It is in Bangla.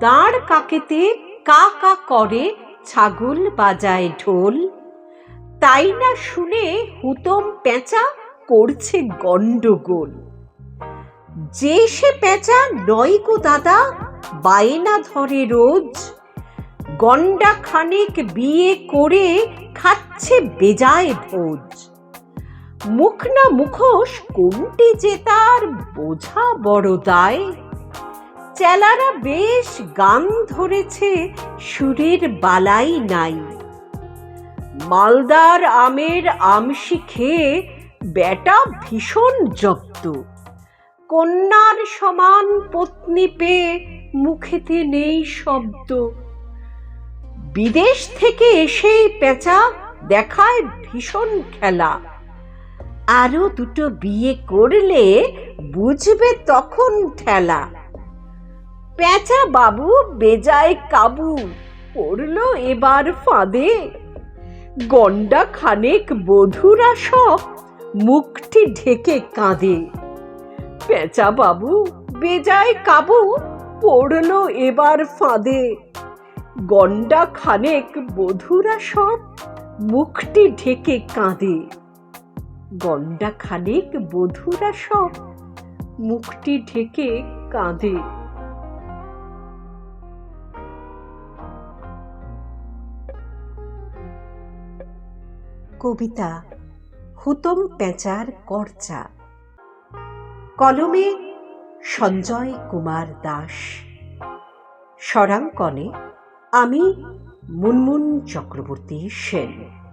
দাঁড় কাকেতে কা কা করে, ছাগল বাজায় ঢোল। তাই না শুনে হুতম পেঁচা করছে গন্ডগোল যে সে পেঁচা নয় গো দাদা বায়না ধরে রোজ। গন্ডা খানেক বিয়ে করে খাচ্ছে বেজায় ভোজ। মুখ না মুখোশ কোনটি যে তার বোঝা বড় দায়। চেলারা বেশ গান ধরেছে, সুরের বালাই নাই। মালদার আমের আমশি খেয়ে বেটা ভীষণ জব্দ। কন্যার সমান পত্নী পেয়ে মুখেতে নেই শব্দ। বিদেশ থেকে এসেই পেঁচা দেখায় ভীষণ খেলা। আরও দুটো বিয়ে করলে বুঝবে তখন ঠেলা। পেঁচা বাবু বেজায় কাবু পড়ল এবার ফাঁদে। গন্ডা খানেক বধুরা সব মুখটি ঢেকে কাঁদে। পেঁচা বাবু বেজায় কাবু পড়ল এবার ফাঁদে। গন্ডা খানেক বধুরা সব মুখটি ঢেকে কাঁদে। গন্ডা খানেক বধুরা সব মুখটি ঢেকে কাঁদে। কবিতা হুতম পেঁচার করচা। কলমে সঞ্জয় কুমার দাস। স্বরাঙ্কনে আমি মুনমুন চক্রবর্তী সেন।